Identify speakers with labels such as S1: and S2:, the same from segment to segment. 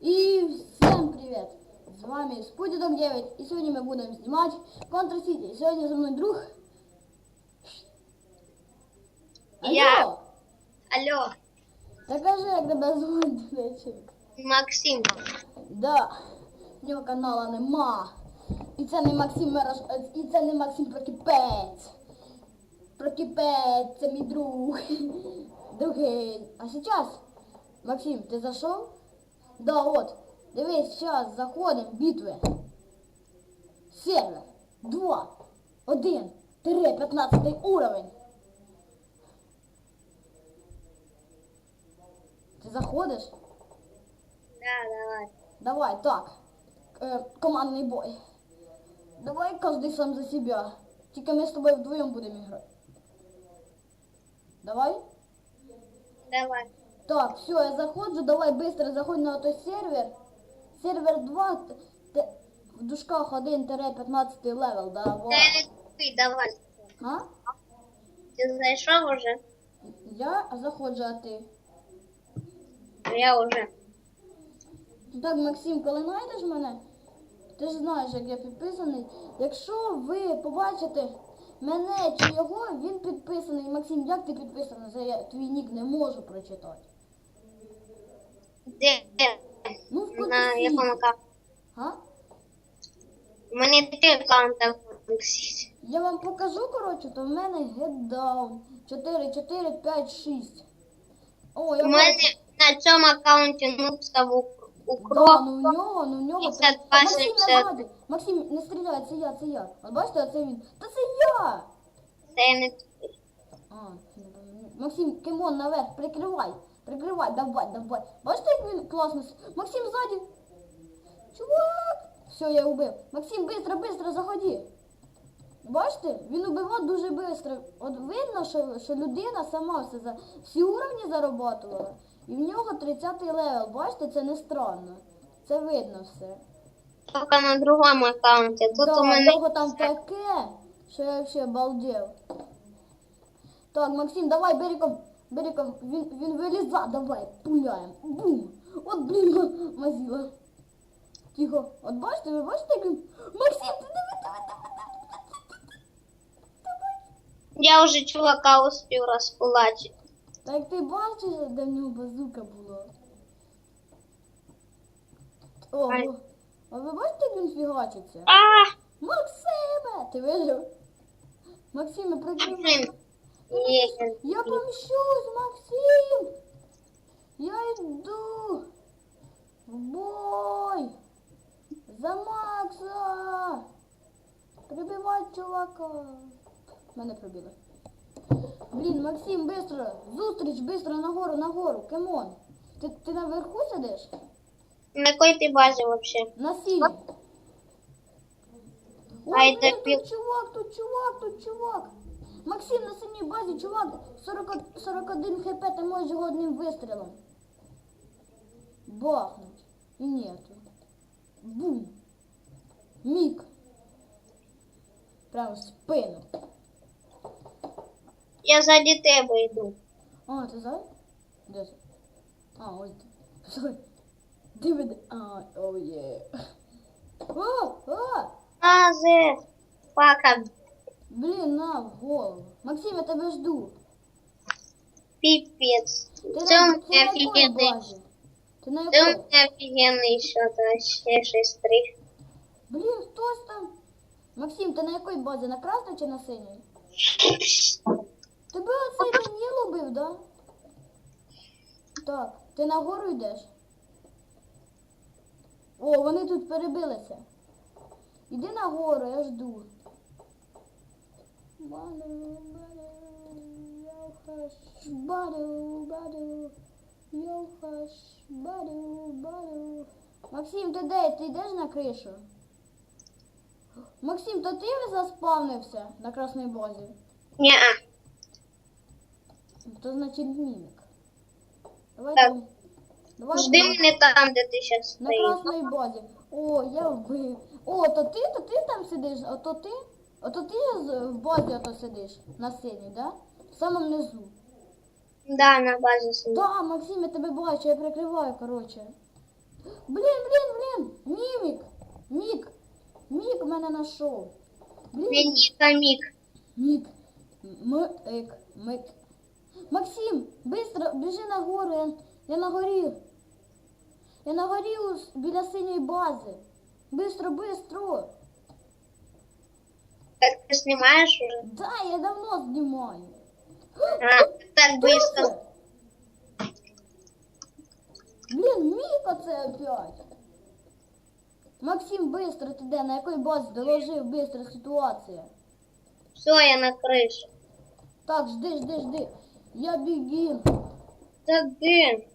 S1: І всім привіт! З вами Спутінок 9 і сьогодні ми будемо знімати Contra City. І сьогодні зі мною друг. Алло!
S2: Я. Алло,
S1: Та кажи, як тебе звуть, дечик.
S2: Максим.
S1: Да, в нього канала нема. І це не Максим Мирош... і це не Максим Прокипець. Прокипець, це мій друг. Другий. А сейчас, Максим, ти зайшов? Да, от. Дивись, зараз заходимо, битви. Сервер. 2, 1, 15 уровень. Ти заходиш?
S2: Да, давай.
S1: Давай, так. Э, командный бой. Давай каждый сам за себя. Тільки ми з тобою вдвоєм будемо грати. Давай?
S2: Давай.
S1: Так, все, я заходжу, давай быстро заходь на той сервер. Сервер 2, т- т- в дужках 1-15 левел, да? Во.
S2: Ти, давай.
S1: А?
S2: Ти зайшов уже?
S1: Я заходжу, а ти?
S2: Я уже.
S1: Так, Максим, коли знайдеш мене, ти ж знаєш, як я підписаний. Якщо ви побачите мене чи його, він підписаний. Максим, як ти підписаний? Я твій нік не можу прочитати.
S2: Де?
S1: Ну, в
S2: На
S1: кінці.
S2: якому аккаунті?
S1: А?
S2: У мене три аккаунта Максим.
S1: Я вам покажу, коротше, то в мене headdown 4, 4, 5, 6. О, я
S2: У мене
S1: бачу.
S2: на цьому аккаунті нубстав
S1: Да,
S2: укроп.
S1: ну в нього, ну в нього.
S2: 52,
S1: А, Максим, не
S2: 60.
S1: ради. Максим, не стріляй, це я, це я. От бачите, оце він. Та це я!
S2: Це не
S1: А, не пам'ятаю. Максим, кимон наверх, прикривай. Прикривай, давай, давай. Бачите, як він класно. Максим ззаді. Чувак! Все, я убив. Максим, быстро, быстро, заходи. Бачите, він убивав дуже швидко. От видно, що, що людина сама все за всі уровні зарабатувала. І в нього 30 левел. Бачите, це не странно. Це видно все.
S2: тільки на другому аккаунті. Тут
S1: да,
S2: у мене
S1: того там таке, що я вообще обалдел. Так, Максим, давай, Беріков, Беріков, він, він виліза, давай, пуляємо. Бум! От, блін, ма- мазіла. Тихо. От бачите, ви бачите, як він... Максим, ти диви, диви, диви.
S2: я вже чувака успів розкулачити.
S1: Та як ти бачиш, де в нього базука була. Ого.
S2: Ай.
S1: А ви бачите, як він фігачиться?
S2: А,
S1: Максиме! Ти вижив? Максиме.
S2: Максим.
S1: Я помщусь, Максим! Я йду! В бой! За Макса! Прибивай чувака! Мене прибили. Блін, Максим, быстро! Зустріч, быстро нагору, нагору! Кемон! Ти, ти наверху сидиш?
S2: На якій ти базі взагалі?
S1: На сілі. Ой, блін, тут чувак, тут чувак, тут чувак. Максим, на синій базі, чувак, 40, 41 хп, ти можеш його одним вистрілом. Бахнуть. І нету. Бум. Мік. Прямо в спину.
S2: Я ззаді тебе йду.
S1: А, ти зай? Де ти? А, ось ти. Стой. Диви, де- а, о є. О, о!
S2: А, зе.
S1: Блін, на в голову. Максим, я тебе жду.
S2: Піпець.
S1: Ти
S2: Це
S1: на,
S2: у
S1: на якій
S2: офігенний.
S1: базі? На
S2: Це у
S1: якій?
S2: мене офігенний счет, а ще 6-3.
S1: Блін, хтось там. Максим, ти на якій базі? На красній чи на синій? Тебе оцей Даніл убив, да? Так, ти нагору йдеш? О, вони тут перебилися. Іди нагору, я жду. Баду, баду, йохаш, баду, баду, йохаш, баду, баду. Максим, ти де? Ти йдеш на кришу? Максим, то ти заспавнився на красній базі?
S2: Ні-а.
S1: То значить мімік. Давай
S2: Так.
S1: там. Давай
S2: Жди
S1: там.
S2: мене там, де ти зараз
S1: на
S2: стоїш.
S1: красній базі. О, я вбив. О, то ти, то ти там сидиш, а то ти? А то ти з- в базі ото сидиш на синій, да? В самому низу.
S2: Да, на базі сидиш.
S1: Да, Максим, я тебе бачу, я прикриваю, коротше. Блін, блін, блін! Мімік! Мік! Мік мене знайшов.
S2: Не
S1: Блін,
S2: Ніка Мік.
S1: Мік. Мик, мик. Максим, быстро, біжи на гору, я, я на горі. Я на горі у с- біля синьої бази. Быстро, быстро.
S2: Так ти знімаєш уже?
S1: Да, я давно знімаю.
S2: А, так
S1: це? Блін, Міка це опять. Максим, быстро ти де? На якій базі? Доложив, быстро ситуація.
S2: Все, я на криші.
S1: Так, жди, жди, жди. Я бігім.
S2: Та де?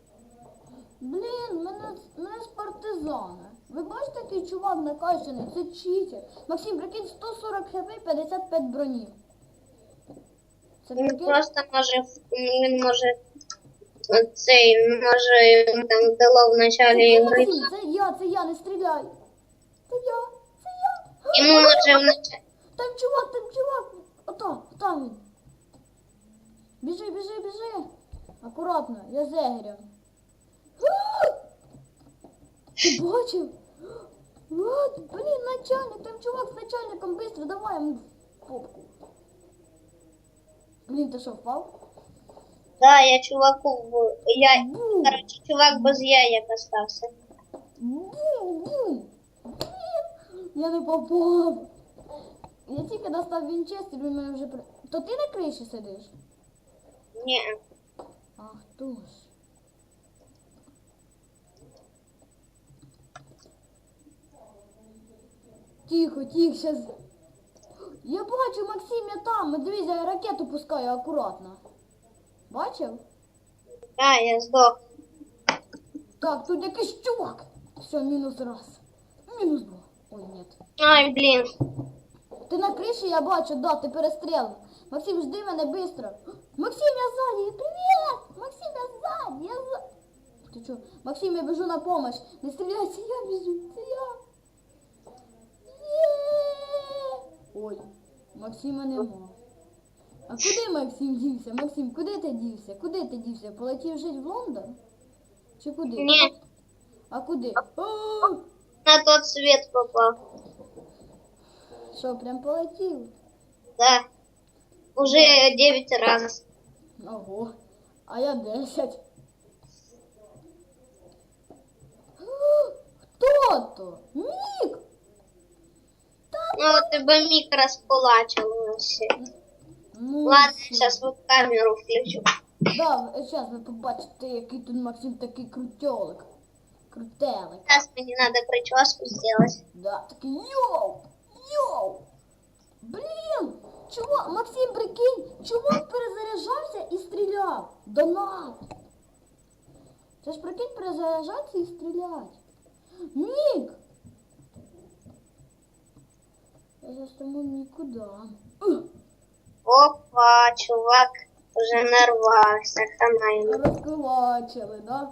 S1: Блін, мене, мене з партизана. Ви бачите, який чувак накачаний? Це читер. Максим, прикинь, 140 хп, 55 броні. Це
S2: Він
S1: прикинь?
S2: просто може, він може, цей, може, там дало в
S1: Це
S2: началі
S1: ти,
S2: ігри.
S1: Максим, це я, це я, не стріляй. Це я, це я.
S2: Йому може в началі.
S1: Там чувак, там чувак. Ото, там він. Біжи, біжи, біжи. Акуратно, я зегрям. Ти бачив? От, блін, начальник, там чувак з начальником быстро, давай в попку. Блін, ти що, впав?
S2: Да, я чуваку, я,
S1: Бум,
S2: короче, чувак без яєк остався.
S1: бум, бум. Блін, я не попав. Я тільки достав вінчестер, він мене вже при... То ти на криші сидиш?
S2: Ні.
S1: Ах, хто ж. Тихо, тихо, сейчас. Я бачу, Максим, я там. Дивись, я ракету пускаю акуратно. Бачив?
S2: Да, я здох.
S1: Так, тут якийсь чувак. Все, мінус раз. Мінус два. Ой, нет.
S2: Ай, блін.
S1: Ти на криші, я бачу, да, ти перестріл. Максим, жди мене быстро. Максим, я сзади. Привет! Максим, я сзади. Я сзади. Ти чо? Максим, я біжу на помощь. Не стріляйся, я біжу. Це я. Є! Ой, Максима нема. А куди Максим дівся? Максим, куди ти дівся? Куди ти дівся? Полетів жити в Лондон? Чи куди?
S2: Ні.
S1: А куди? О,
S2: На тот світ попав.
S1: що, прям полетів?
S2: Да. Уже 9 раз.
S1: Ого, а я 10. Хто то? Мік!
S2: Ну, от тебе мік розкулачилося.
S1: Ну,
S2: Ладно,
S1: все.
S2: зараз камеру включу.
S1: Да, зараз ви побачите, який тут Максим такий крутьолик. Крутелик.
S2: Зараз мені треба прическу зробити.
S1: Да, такий йоу! Йоу! Блін! Чувак, Максим, прикинь, чувак перезаряджався і стріляв. Донат! Це ж прикинь, перезаряджатися і стріляти. Мік! Я зараз тому нікуди.
S2: Опа, чувак вже нарвався. Хана йому.
S1: Розкулачили, да?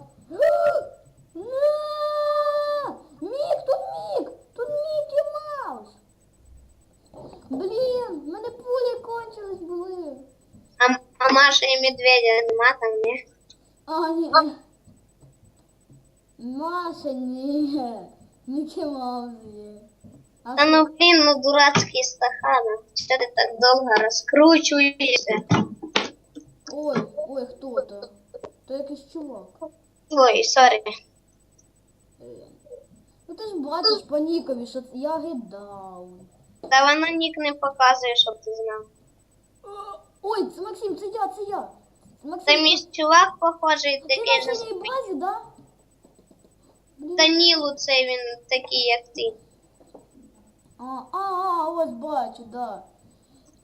S1: Мік, тут Мік! Тут Мікі Маус! Блін, в мене пулі кончились були.
S2: А, а Маша і Медведя нема там, ні?
S1: А, ні. Маша, ні. Мікі Маус є. А
S2: Та ну блін, ну дурацький стахана. Що ти так довго розкручуєшся?
S1: Ой, ой, хто то? То якийсь чувак.
S2: Ой, сорі.
S1: Е, Ну ти ж бачиш по Нікові, що я гидав.
S2: Та воно нік не показує, щоб ти знав.
S1: Ой, це Максим, це я, це я. Максим.
S2: Це мій чувак похожий,
S1: Ти
S2: такий
S1: на
S2: же.
S1: своїй базі, да? Блін.
S2: Данілу цей він такий, як ти.
S1: А, а, а, ось бачу, да.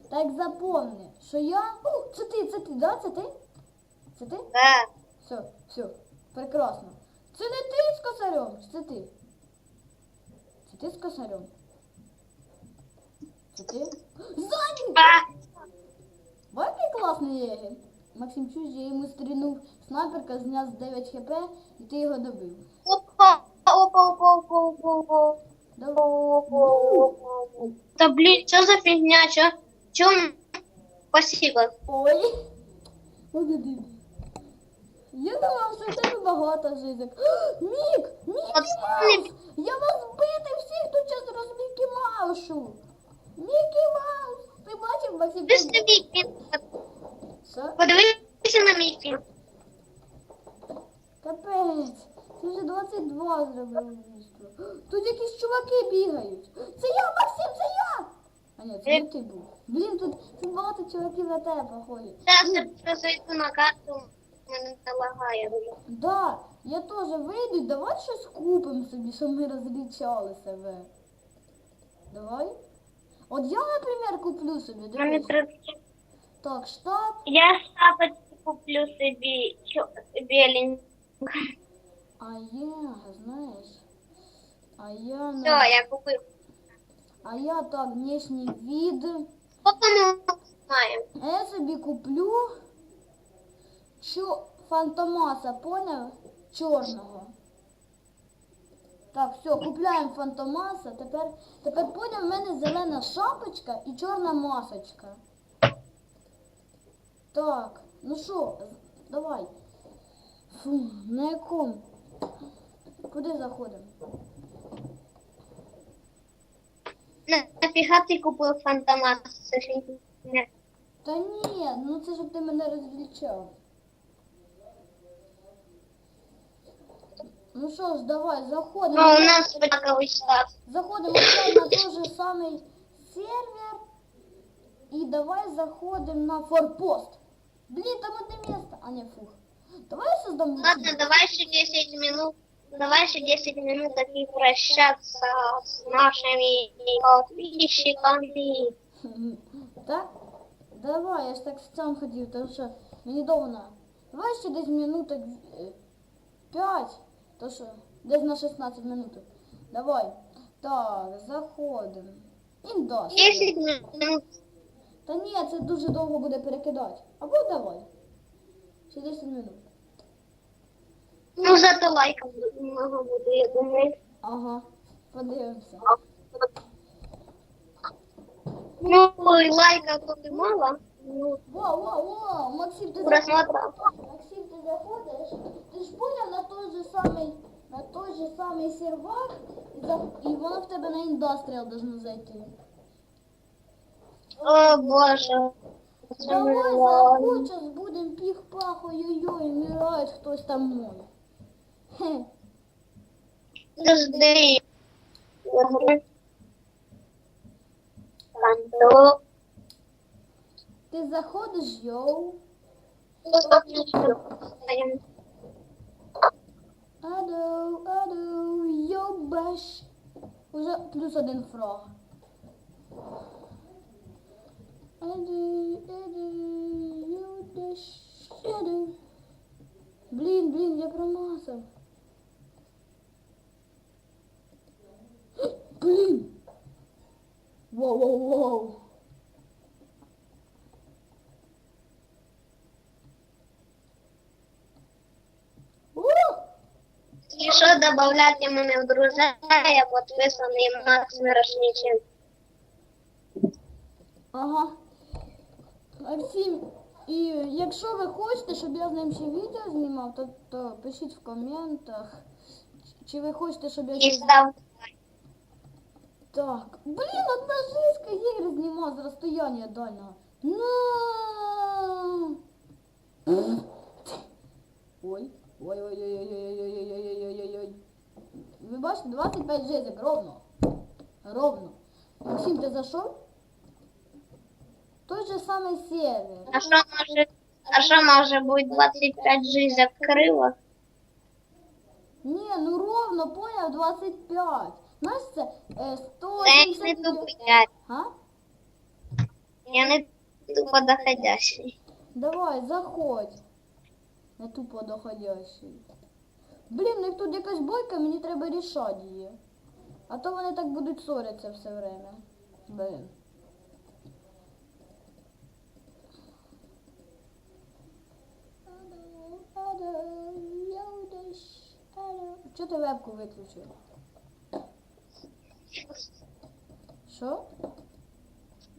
S1: Так запомни, що я... О, це ти, це ти, да? Це ти? Це ти?
S2: Да.
S1: Все, все, прекрасно. Це не ти з косарем, чи це ти? Це ти з косарем? Це ти? Ззаді! Бачиш, який класний єгер? Максим чуєш, я йому стрінув снайперка, зняв з 9 хп, і ти його добив.
S2: опа, опа, опа, опа, опа, опа. Да блин, что за фигня, что? Чем? Спасибо.
S1: Ой. Погоди. Я думав, що в тебе багато жизик. Мік! Мікі
S2: Я
S1: вас бити всіх тут час роз Мікі Маушу! Мікі Маус! Ти бачив Максим? Ти ж не
S2: Мікі.
S1: Що?
S2: Подивися на Мікі.
S1: Капець, ти вже 22 зробив. Тут якісь чуваки бігають. Це я, Максим, це я! А ні, це не ти був. Блін, тут, тут багато чуваків на тебе походять.
S2: Зараз просто зайду на карту, мене залагає.
S1: Да, я теж вийду, давай щось купимо собі, щоб ми розлічали себе. Давай. От я, наприклад, куплю собі, дивись.
S2: треба.
S1: Так, штаб.
S2: Я шапочку куплю собі чо- біленьку.
S1: А я, знаєш. А я на...
S2: я купив.
S1: А я так, внешний вид. А я собі куплю чо... фантомаса, поняв? Чорного. Так, все, купляємо фантомаса. Тепер, тепер поняв, в мене зелена шапочка і чорна масочка. Так, ну що, давай. Фу, на якому? Куди заходимо?
S2: Нафіга ти купив фантомас? Це фігня.
S1: Та ні, ну це щоб ти мене розвлічав. Ну що ж, давай, заходимо.
S2: Ну, у нас однаковий став.
S1: Заходимо опять на той же самий сервер. І давай заходимо на форпост. Блін, там одне місце. А не фух. Давай я создам
S2: Ладно,
S1: личный.
S2: давай еще 10 минут. Давай еще 10 минут и прощаться с нашими подписчиками.
S1: Так? Давай, я ж так сам хотів, тому що мені довго. Давай ще десь минуток 5, то що, десь на 16 минуток. Давай. Так, заходимо. Індос.
S2: 10 минут.
S1: Та ні, це дуже довго буде перекидати. Або давай. Ще 10 минут.
S2: Ну, зато лайков много будет, я думаю.
S1: Ага, подивимося.
S2: Ну, и лайков тут мало. Ну,
S1: Во, во, во, Максим, ти
S2: просмотров.
S1: Максим, ти заходиш, ти ж поняв на той же самий, на той же самий сервак, і, за, і воно в тебе на індастріал должно зайти.
S2: О, боже.
S1: Давай зараз будем піх-пах, ой-ой-ой, вмирає хтось там мой.
S2: Подожди. Контрол.
S1: Ти заходиш, йоу. Аду, аду, йобаш. Уже плюс один фраг. Аду, аду, йобаш, аду. Блін, блін, я промазав. Блін. Воу, воу, воу. Ух!
S2: Якщо додати мене в друзя, я підписаний Макс Мирошниченко.
S1: Ага. Максим, і якщо ви хочете, щоб я з ним ще відео знімав, то, то пишіть в коментах. Чи ви хочете, щоб я
S2: І став
S1: Так. Блін, одна жиска ігри знімав з розстояння дальнього. На! Ой. Ой, ой, ой, ой, ой, ой, ой, ой, ой, ой, ой. Ви бачите, 25 жизок, ровно. Ровно. Максим, ти зайшов? Той же самий сервер.
S2: А що може, а що може бути 25 жизнь криво?
S1: Ні, ну ровно, поняв, 25. Знаєш, це е,
S2: Це я не
S1: 170
S2: тупо,
S1: А?
S2: я не тупо доходящий.
S1: Давай, заходь. Не тупо доходящий. Блін, них тут якась бойка, мені треба рішати її. А то вони так будуть ссоритися все время. Блін. Чого ти вебку виключив? Что?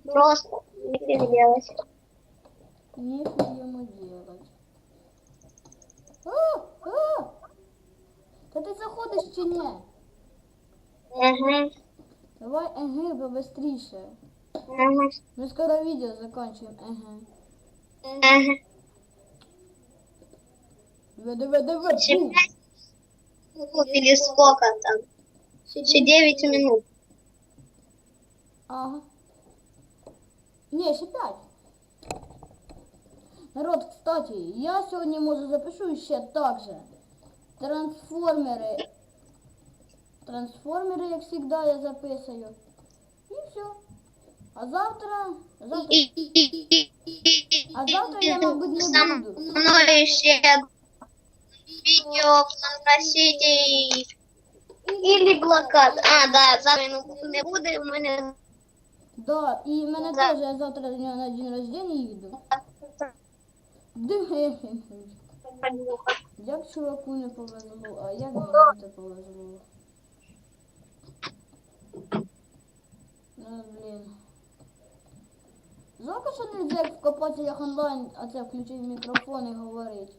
S2: Просто нифига делать.
S1: Нифига ему делать. А, а! Да ты заходишь в не?
S2: Ага.
S1: Давай, ага, побыстрее.
S2: Ага.
S1: Мы скоро видео закончим,
S2: ага.
S1: Ага.
S2: Давай,
S1: давай,
S2: давай. Или сколько там? Еще 9 минут.
S1: Ага. Ні, ще п'ять. Народ, кстати, я сьогодні може запишу ще так же. Трансформери. Трансформери, як завжди, я записую. І все. А завтра. завтра... А завтра я, мабуть, не
S2: Со
S1: буду.
S2: мной еще видео носителей или блокад. А, да, завтра не буде, у мене
S1: Да, і мене
S2: Да.
S1: теж я завтра на на день рождения їду. Диви. Як чуваку не повезло, а як мені не повезло. Ну, блін. Жалко, що нельзя як в копателях онлайн, а це включив мікрофон і говорить.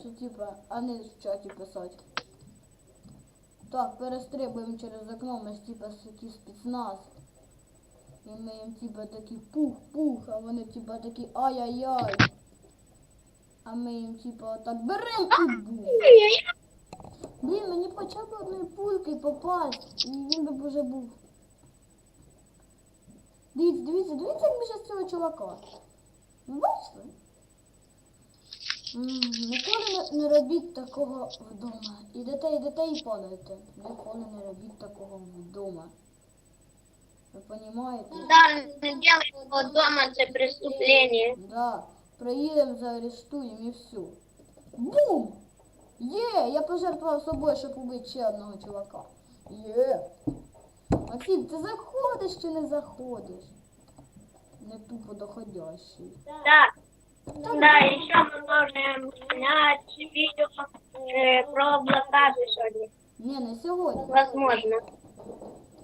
S1: Що типа, а не в чаті писати. Так, перестрибуємо через окно, ми ж типа такі спецназ. І ми їм типа такі пух-пух, а вони типа такі ай-яй-яй. А ми їм типа так берем бум. Блін, мені хоча б одної пульки попасть, і він би б уже був. Дивіться, дивіться, дивіться, як ми зараз цього чувака. Ви бачите? Ніколи не робіть такого вдома. Ідете, ідете і падаєте. Ніколи не робіть такого вдома. Ви розумієте?
S2: Да, не делай его дома, это преступление.
S1: Да, приїдемо, заарештуємо і все. Бум! Є! Я пожертвував собою, щоб убити ще одного чувака. Є! Максим, ти заходиш чи не заходиш? Не тупо доходящий.
S2: Да. Да, еще мы можем снять видео э, про блокаду сегодня.
S1: Ні, не сьогодні.
S2: Возможно.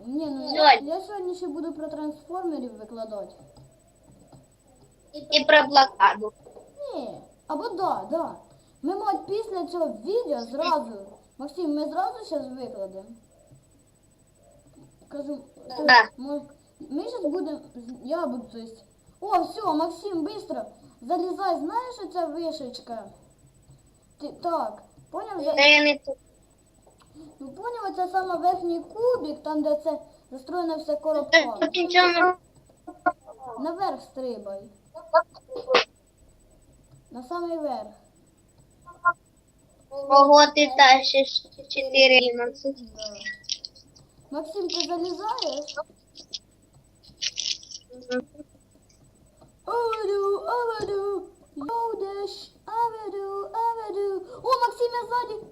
S1: Ні, ну я,
S2: Сьогодні.
S1: я сьогодні ще буду про трансформерів викладати.
S2: И про блокаду.
S1: Ні. Або да, да. Ми мать після цього відео зразу. Максим, ми зразу зараз викладемо. Кажу, то-
S2: Да.
S1: ми, ми зараз будемо. Я буду, то есть. О, все, Максим, быстро. Залізай, знаєш, оця вишечка? Ти так, поняв?
S2: Да я не тут.
S1: Ну поняв, це саме верхній кубик, там де це застроєно все
S2: ничего не...
S1: Наверх стрибай. На самий верх.
S2: Ого, ты тащишь 14.
S1: Да. Максим, ти залізаєш? Аваду, аваду, йодеш, аваду, аваду. О, Максим, я ззаді.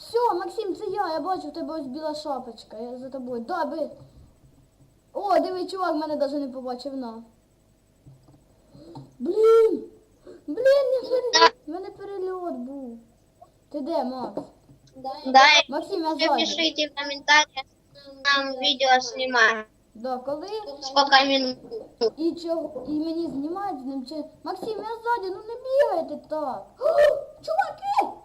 S1: Все, Максим, це я, я бачу, в тебе ось біла шапочка, я за тобою. Да, би. О, диви, чувак, мене навіть не побачив на. Блін! Блін, не перельот. В мене перельот був. Ти де, Макс?
S2: Да,
S1: Максим, я
S2: и
S1: ззаді.
S2: пишите в комментариях, нам видео снимаем.
S1: Да, коли
S2: Сколько минут.
S1: і чого і мені знімають з ним чи. Максим, я ззаді, ну не бігайте так. О, чуваки!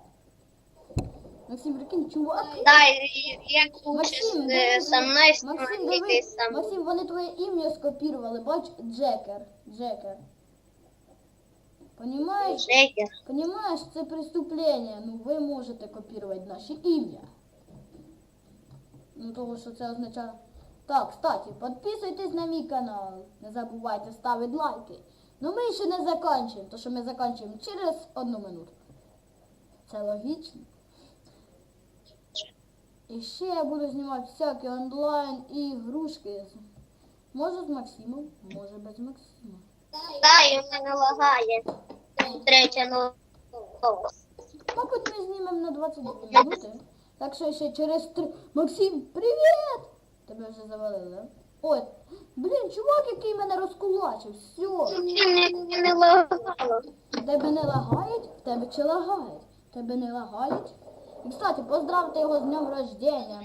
S1: Максим, прикинь, чувак.
S2: Да, и я лучше
S1: Максим, диви,
S2: со мной
S1: Максим, диви,
S2: сам.
S1: Максим, вони твоє ім'я скопірували, бач, Джекер. Джекер. Понімаєш?
S2: Шейкер.
S1: Понимаешь, це преступление. Ну, ви можете копірувати наші ім'я. Ну, того, що це означає. Так, кстати, підписуйтесь на мій канал. Не забувайте ставити лайки. Ну ми ще не закінчуємо, тому що ми закінчуємо через одну минуту. Це логічно. І ще я буду знімати всякі онлайн ігрушки. Може з Максимом, може без Максима.
S2: Да, і в мене лагає. Третя ну.
S1: Мабуть, ми знімемо на 22 минути. Так що ще через три. Максим, привіт! Тебе вже завалили, да? Ой, блін, чувак, який мене розкулачив. Все.
S2: Не лагало.
S1: Тебе не лагають, в тебе чи лагають? Тебе не лагають. І, кстати, поздравте його з днем рождения.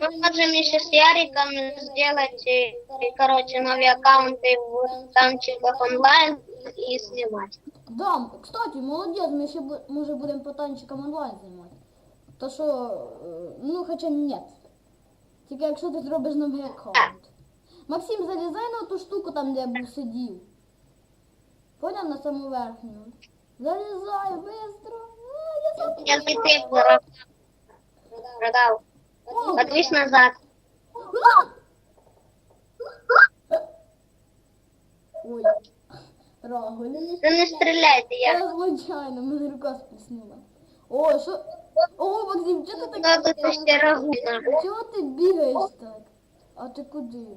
S2: Мы можем еще с Яриком сделать, э, короче, новые аккаунты в танчиках онлайн и снимать.
S1: Да, кстати, молодець, ми ще бу- може будемо по танчикам онлайн знімати. То що, е, ну хоча ні. Тільки якщо ти зробиш новий аккаунт. Максим, залізай на ту штуку там, де я був сидів. Поняв на саму верхню? Залізай, быстро. Забув.
S2: Я закрепила. продав. Подвись назад.
S1: Ой, Рагуль.
S2: Ну не стріляйте, я.
S1: Я случайно, мене рука сплеснула. О, що? О, Максим, чого ти так?
S2: Хто тут ще рагуна?
S1: Чого ти бігаєш так? А ти куди?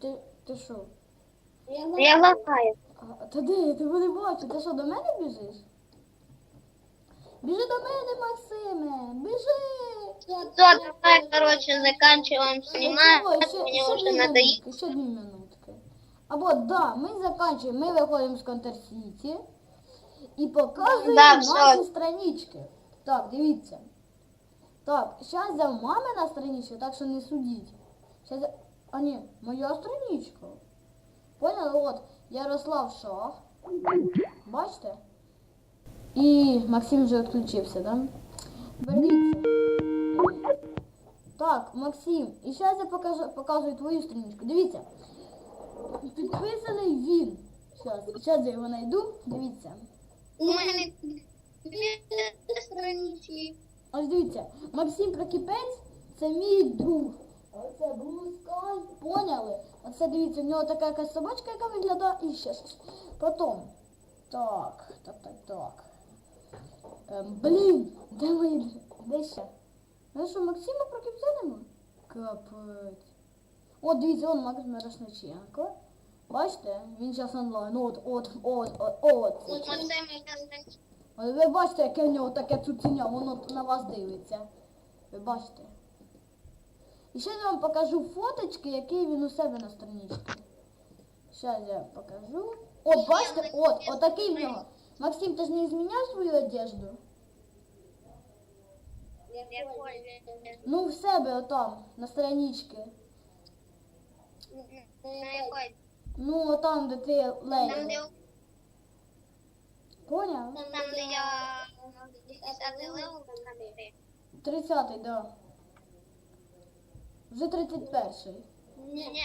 S1: Ти, ти що?
S2: Я лапаю.
S1: А, та де? Я тебе не бачу. Ти що, до мене біжиш? Біжи до мене, Максиме! Біжи!
S2: Все, давай, короче, заканчиваем снимать.
S1: Ой, ще-
S2: Мне
S1: ще
S2: уже
S1: дві
S2: надоело.
S1: минутки, Ще дві минутки. Або да, ми заканчуємо, ми виходимо з Контер-Сіті і показуємо
S2: Да,
S1: наші
S2: все.
S1: странички. Так, дивіться. Так, зараз я в мамина страничка, так що не судіть. Щас я... А ні, моя страничка. Поняли? От, Ярослав Шах. Бачите? І Максим вже відключився, да? Верніться. Так, Максим, і зараз я покажу, показую твою страничку. Дивіться. Підписаний він. Зараз, зараз я його знайду. Дивіться.
S2: У мене дві странички.
S1: Ось дивіться, Максим Прокіпець це мій друг. Оце Blue Sky, поняли? Оце дивіться, в нього така якась собачка, яка виглядає. І ще щось. Потім. Так, так, так, так. Ем, блін, де мої? Де ще? Ну що, Максима Прокіпця нема? Капець. От дивіться, он Макс Мирошниченко. Бачите? Він зараз онлайн. От, от, от, от, от. Але ви бачите, яке в нього таке цуценя, воно на вас дивиться. Ви бачите. І ще я вам покажу фоточки, які він у себе на страничці. Зараз я покажу. От, бачите, от, отакий в нього. Максим, ти ж не зміняв свою одежду? Ну, в себе отам, на
S2: якой?
S1: Ну, отам, де ти
S2: Там,
S1: леєр.
S2: де,
S1: Поняв?
S2: там, де я 10 левел, там де.
S1: 30-й, да. Вже 31-й.
S2: Ні, ні.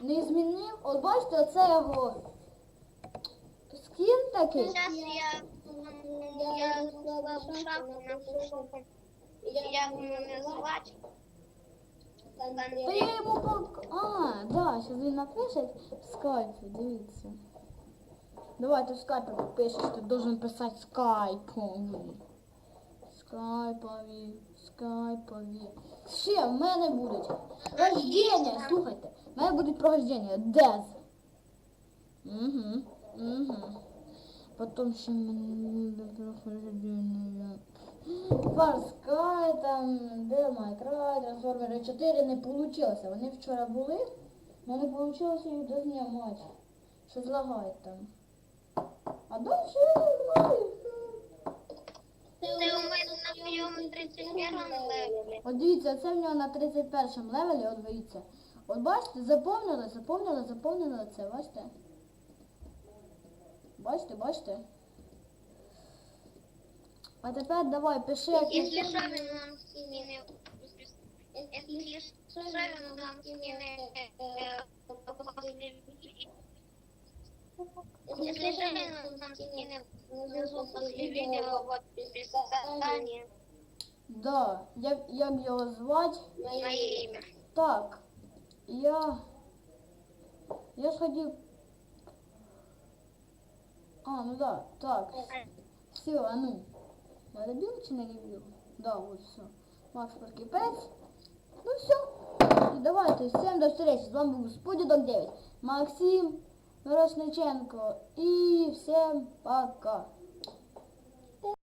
S1: Не змінив. От бачите, оце його скін такий.
S2: Зараз я, я шапку, напишу, як мене звати.
S1: Та я йому пок... А, да, зараз він напише в скайпі, дивіться. Давайте в скайпі пишеш, ти должен писати скайпові. Скайпові, скайпові. Ще в мене будуть рождення, слухайте, в мене будуть прохождення. Дез. Угу, угу. Потом ще в мене. Фарскай, там, де Майкрай, Трансформери 4 не вийшло. Вони вчора були, але не вийшло їх дознімати. Що злагає там. А далі я не знаю.
S2: Ти у мене на моєму 31 левелі.
S1: От дивіться, це в нього на 31 левелі, от дивіться. От бачите, заповнили, заповнили, заповнили це, бачите? Бачите, бачите? А тепер давай, пиши, як
S2: Якщо що, він нам скине. Якщо що, він нам скине. Если же він нам скине внизу после видео в описании
S1: Да, як, як його звати?
S2: моє ім'я.
S1: Так, я. Я ж хотів. А, ну да, так. Все, а ну. Я добил чи не добил? Да, вот все. Макс Прокипець. Ну все. І давайте, всім до встречи. З вами був Спудідок 9. Максим Мирошниченко. І всім пока.